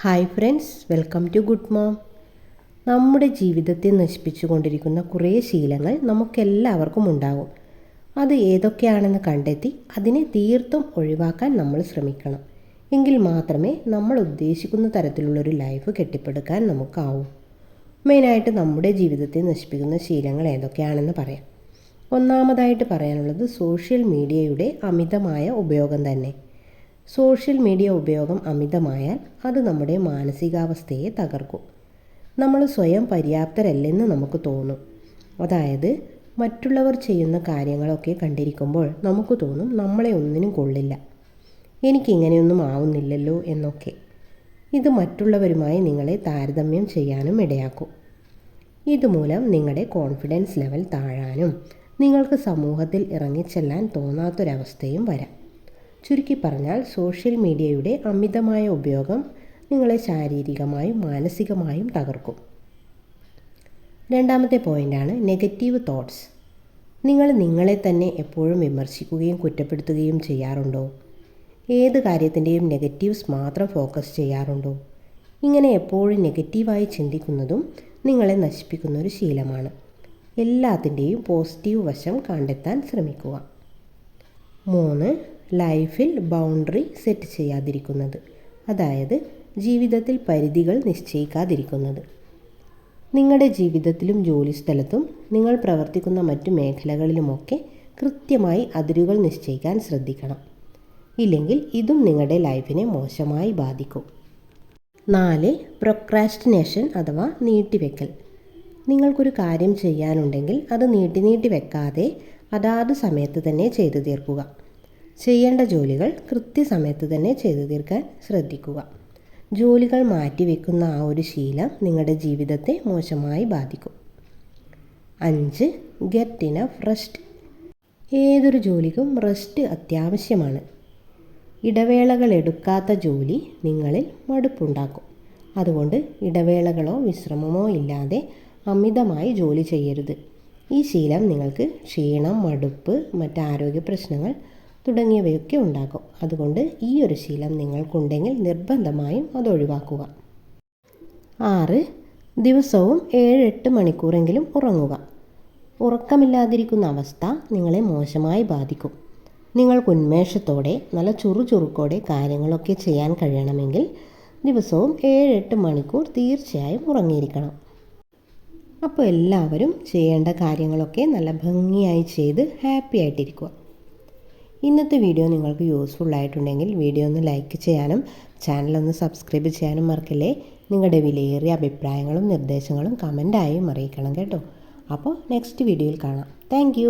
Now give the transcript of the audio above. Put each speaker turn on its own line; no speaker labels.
Hi friends welcome to good mom നമ്മുടെ ജീവിതത്തെ നശിപ്പിച്ചു കൊണ്ടിരിക്കുന്ന കുറേ ശീലങ്ങൾ നമുക്കെല്ലാവർക്കും ഉണ്ടാകും. അത് ഏതൊക്കെയാണെന്ന് കണ്ടെത്തി അതിനെ തീർത്തും ഒഴിവാക്കാൻ നമ്മൾ ശ്രമിക്കണം. എങ്കിൽ മാത്രമേ നമ്മൾ ഉദ്ദേശിക്കുന്ന തരത്തിലുള്ളൊരു ലൈഫ് കെട്ടിപ്പടുക്കാൻ നമുക്കാവൂ. മെയിനായിട്ട് നമ്മുടെ ജീവിതത്തെ നശിപ്പിക്കുന്ന ശീലങ്ങൾ ഏതൊക്കെയാണെന്ന് പറയാം. ഒന്നാമതായിട്ട് പറയാനുള്ളത് സോഷ്യൽ മീഡിയയുടെ അമിതമായ ഉപയോഗം തന്നെ. സോഷ്യൽ മീഡിയ ഉപയോഗം അമിതമായാൽ അത് നമ്മുടെ മാനസികാവസ്ഥയെ തകർക്കും. നമ്മൾ സ്വയം പര്യാപ്തരല്ലെന്ന് നമുക്ക് തോന്നും. അതായത് മറ്റുള്ളവർ ചെയ്യുന്ന കാര്യങ്ങളൊക്കെ കണ്ടിരിക്കുമ്പോൾ നമുക്ക് തോന്നും നമ്മളെ ഒന്നിനും കൊള്ളില്ല. എനിക്കിങ്ങനെയൊന്നും ആവുന്നില്ലല്ലോ എന്നൊക്കെ. ഇത് മറ്റുള്ളവരുമായി നിങ്ങളെ താരതമ്യം ചെയ്യാനും ഇടയാക്കും. ഇതുമൂലം നിങ്ങളുടെ കോൺഫിഡൻസ് ലെവൽ താഴാനും നിങ്ങൾക്ക് സമൂഹത്തിൽ ഇറങ്ങിച്ചെല്ലാൻ തോന്നാത്തൊരവസ്ഥയും വരാം. ചുരുക്കി പറഞ്ഞാൽ സോഷ്യൽ മീഡിയയുടെ അമിതമായ ഉപയോഗം നിങ്ങളെ ശാരീരികമായും മാനസികമായും തകർക്കും. രണ്ടാമത്തെ പോയിന്റാണ് നെഗറ്റീവ് തോട്ട്സ്. നിങ്ങൾ നിങ്ങളെ തന്നെ എപ്പോഴും വിമർശിക്കുകയും കുറ്റപ്പെടുത്തുകയും ചെയ്യാറുണ്ടോ? ഏത് കാര്യത്തിന്റെയും നെഗറ്റീവ്സ് മാത്രം ഫോക്കസ് ചെയ്യാറുണ്ടോ? ഇങ്ങനെ എപ്പോഴും നെഗറ്റീവായി ചിന്തിക്കുന്നതും നിങ്ങളെ നശിപ്പിക്കുന്ന ഒരു ശീലമാണ്. എല്ലാത്തിന്റെയും പോസിറ്റീവ് വശം കണ്ടെത്താൻ ശ്രമിക്കുക. മൂന്ന് ലൈഫിൽ ബൗണ്ടറി സെറ്റ് ചെയ്യാതിരിക്കുന്നത്. അതായത് ജീവിതത്തിൽ പരിധികൾ നിശ്ചയിക്കാതിരിക്കുന്നത്. നിങ്ങളുടെ ജീവിതത്തിലും ജോലിസ്ഥലത്തും നിങ്ങൾ പ്രവർത്തിക്കുന്ന മറ്റു മേഖലകളിലുമൊക്കെ കൃത്യമായി അതിരുകൾ നിശ്ചയിക്കാൻ ശ്രദ്ധിക്കണം. ഇല്ലെങ്കിൽ ഇതും നിങ്ങളുടെ ലൈഫിനെ മോശമായി ബാധിക്കും. നാല് പ്രൊക്രാസ്റ്റിനേഷൻ അഥവാ നീട്ടിവെക്കൽ. നിങ്ങൾക്കൊരു കാര്യം ചെയ്യാനുണ്ടെങ്കിൽ അത് നീട്ടി നീട്ടി വെക്കാതെ അതാത് സമയത്ത് തന്നെ ചെയ്തു തീർക്കുക. ചെയ്യേണ്ട ജോലികൾ കൃത്യസമയത്ത് തന്നെ ചെയ്തു തീർക്കാൻ ശ്രദ്ധിക്കുക. ജോലികൾ മാറ്റിവെക്കുന്ന ആ ഒരു ശീലം നിങ്ങളുടെ ജീവിതത്തെ മോശമായി ബാധിക്കും. അഞ്ച് ഗെറ്റ് ഇനഫ് റെസ്റ്റ് ഏതൊരു ജോലിക്കും റെസ്റ്റ് അത്യാവശ്യമാണ്. ഇടവേളകൾ എടുക്കാത്ത ജോലി നിങ്ങളിൽ മടുപ്പുണ്ടാക്കും. അതുകൊണ്ട് ഇടവേളകളോ വിശ്രമമോ ഇല്ലാതെ അമിതമായി ജോലി ചെയ്യരുത്. ഈ ശീലം നിങ്ങൾക്ക് ക്ഷീണം മടുപ്പ് മറ്റാരോഗ്യ പ്രശ്നങ്ങൾ തുടങ്ങിയവയൊക്കെ ഉണ്ടാക്കും അതുകൊണ്ട് ഈ ഒരു ശീലം നിങ്ങൾക്കുണ്ടെങ്കിൽ നിർബന്ധമായും അത് ഒഴിവാക്കുക. ആറ്. ദിവസവും ഏഴ് എട്ട് മണിക്കൂറെങ്കിലും ഉറങ്ങുക. ഉറക്കമില്ലാതിരിക്കുന്ന അവസ്ഥ നിങ്ങളെ മോശമായി ബാധിക്കും. നിങ്ങൾക്ക് ഉന്മേഷത്തോടെ നല്ല ചുറുചുറുക്കോടെ കാര്യങ്ങളൊക്കെ ചെയ്യാൻ കഴിയണമെങ്കിൽ ദിവസവും ഏഴ് എട്ട് മണിക്കൂർ തീർച്ചയായും ഉറങ്ങിയിരിക്കണം. അപ്പോൾ എല്ലാവരും ചെയ്യേണ്ട കാര്യങ്ങളൊക്കെ നല്ല ഭംഗിയായി ചെയ്ത് ഹാപ്പി ആയിട്ടിരിക്കുക. ഇന്നത്തെ വീഡിയോ നിങ്ങൾക്ക് യൂസ്ഫുൾ ആയിട്ടുണ്ടെങ്കിൽ വീഡിയോ ഒന്ന് ലൈക്ക് ചെയ്യാനും ചാനൽ ഒന്ന് സബ്സ്ക്രൈബ് ചെയ്യാനും മറക്കില്ലേ. നിങ്ങളുടെ വിലയേറിയ അഭിപ്രായങ്ങളും നിർദ്ദേശങ്ങളും കമന്റായും അറിയിക്കണം കേട്ടോ. അപ്പോൾ നെക്സ്റ്റ് വീഡിയോയിൽ കാണാം. താങ്ക്